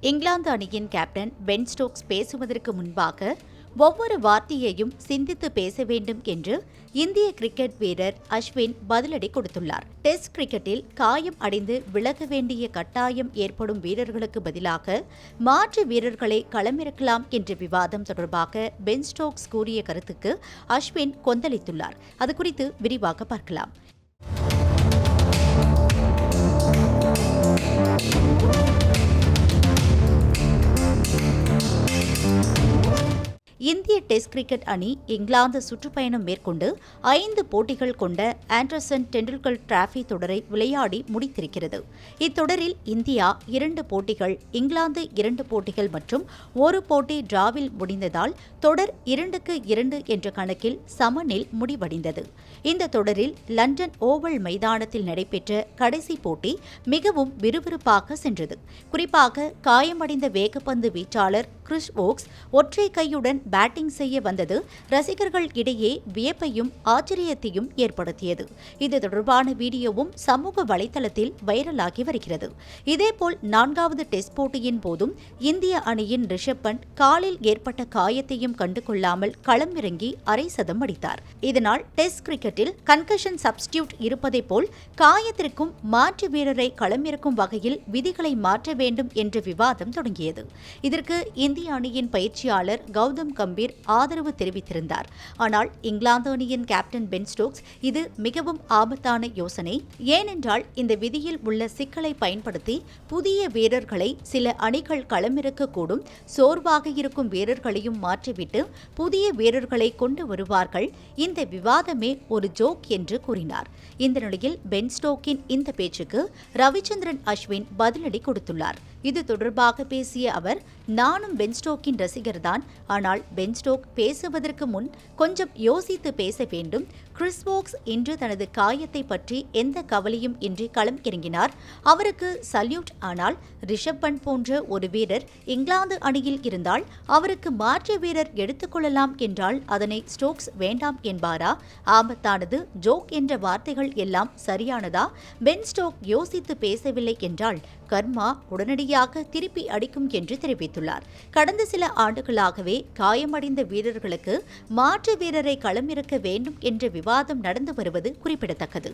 இங்கிலாந்து அணியின் captain Ben Stokes பேசுவதற்கு முன்பாக ஒவ்வொரு வார்த்தையையும் சிந்தித்து பேச வேண்டும் என்று இந்திய கிரிக்கெட் வீரர் அஸ்வின் பதிலடி கொடுத்துள்ளார். டெஸ்ட் கிரிக்கெட்டில் காயம் அடைந்து விலக வேண்டிய கட்டாயம் ஏற்படும் வீரர்களுக்கு பதிலாக மாற்று வீரர்களை களமிறக்கலாம் என்ற விவாதம் தொடர்பாக பென் ஸ்டோக்ஸ் கூறிய கருத்துக்கு அஸ்வின் கொந்தளித்துள்ளார். அது குறித்து விரிவாக பார்க்கலாம். டெஸ்ட் கிரிக்கெட் அணி இங்கிலாந்து சுற்றுப்பயணம் மேற்கொண்டு ஐந்து போட்டிகள் கொண்ட ஆண்டர்சன் டெண்டுல்கர் டிராஃபி தொடரை விளையாடி முடித்திருக்கிறது. இத்தொடரில் இந்தியா இரண்டு போட்டிகள் இங்கிலாந்து இரண்டு போட்டிகள் மற்றும் ஒரு போட்டி டிராவில் முடிந்ததால் தொடர் இரண்டுக்கு இரண்டு என்ற கணக்கில் சமனில் முடிவடைந்தது. இந்த தொடரில் லண்டன் ஓவல் மைதானத்தில் நடைபெற்ற கடைசி போட்டி மிகவும் விறுவிறுப்பாக சென்றது. குறிப்பாக காயமடைந்த வேகப்பந்து வீச்சாளர் கிறிஸ் ஓக்ஸ் ஒற்றை கையுடன் பேட்டிங் செய்ய வந்தது. ரசிகர்கள் இடையே வியப்பையும் ஆச்சரியத்தையும் ஏற்படுத்தியது. இது தொடர்பான வீடியோவும் சமூக வலைதளத்தில் வைரலாகி வருகிறது. இதேபோல் நான்காவது டெஸ்ட் போட்டியின் போதும் இந்திய அணியின் ரிஷப் பண்ட் காலில் ஏற்பட்ட காயத்தையும் கண்டுகொள்ளாமல் களமிறங்கி அரை சதம் அடித்தார். இதனால் டெஸ்ட் கிரிக்கெட்டில் கன்கஷன் சப்ஸ்டியூட் இருப்பதை போல் காயத்திற்கும் மாற்று வீரரை களமிறக்கும் வகையில் விதிகளை மாற்ற வேண்டும் என்ற விவாதம் தொடங்கியது. இதற்கு இந்த இந்திய அணியின் பயிற்சியாளர் கௌதம் கம்பீர் ஆதரவு தெரிவித்திருந்தார். ஆனால் இங்கிலாந்து அணியின் கேப்டன் பென் ஸ்டோக்ஸ் இது மிகவும் ஆபத்தான யோசனை. ஏனென்றால் இந்த விதியில் உள்ள சிக்கலை பயன்படுத்தி புதிய வீரர்களை சில அணிகள் களமிறக்கக்கூடும். சோர்வாக இருக்கும் வீரர்களையும் மாற்றிவிட்டு புதிய வீரர்களை கொண்டு வருவார்கள். இந்த விவாதமே ஒரு ஜோக் என்று கூறினார். இந்த நிலையில் பென் ஸ்டோக்கின் இந்த பேச்சுக்கு ரவிச்சந்திரன் அஸ்வின் பதிலடி கொடுத்துள்ளார். இது தொடர்பாக பேசிய அவர் நானும் பென் ஸ்டோக்கின் ரசிகர்தான் ஆனால் பென் ஸ்டோக் பேசுவதற்கு முன் கொஞ்சம் யோசித்து பேச வேண்டும். கிறிஸ்வோக்ஸ் இன்று தனது காயத்தை பற்றி எந்த கவலையும் இன்றி களம் இறங்கினார் அவருக்கு சல்யூட் ஆனால் ரிஷப் பண்ட் போன்ற ஒரு வீரர் இங்கிலாந்து அணியில் இருந்தால் அவருக்கு மாற்று வீரர் எடுத்துக்கொள்ளலாம் என்றால் அதனை ஸ்டோக்ஸ் வேண்டாம் என்பாரா? ஆபத்தானது ஜோக் என்ற வார்த்தைகள் எல்லாம் சரியானதா? பென் ஸ்டோக் யோசித்து பேசவில்லை என்றால் கர்மா உடனடியாக திருப்பி அடிக்கும் என்று தெரிவித்துள்ளார். கடந்த சில ஆண்டுகளாகவே காயமடைந்த வீரர்களுக்கு மாற்று வீரரை களமிறக்க வேண்டும் என்ற விவாதம் நடந்து வருவது குறிப்பிடத்தக்கது.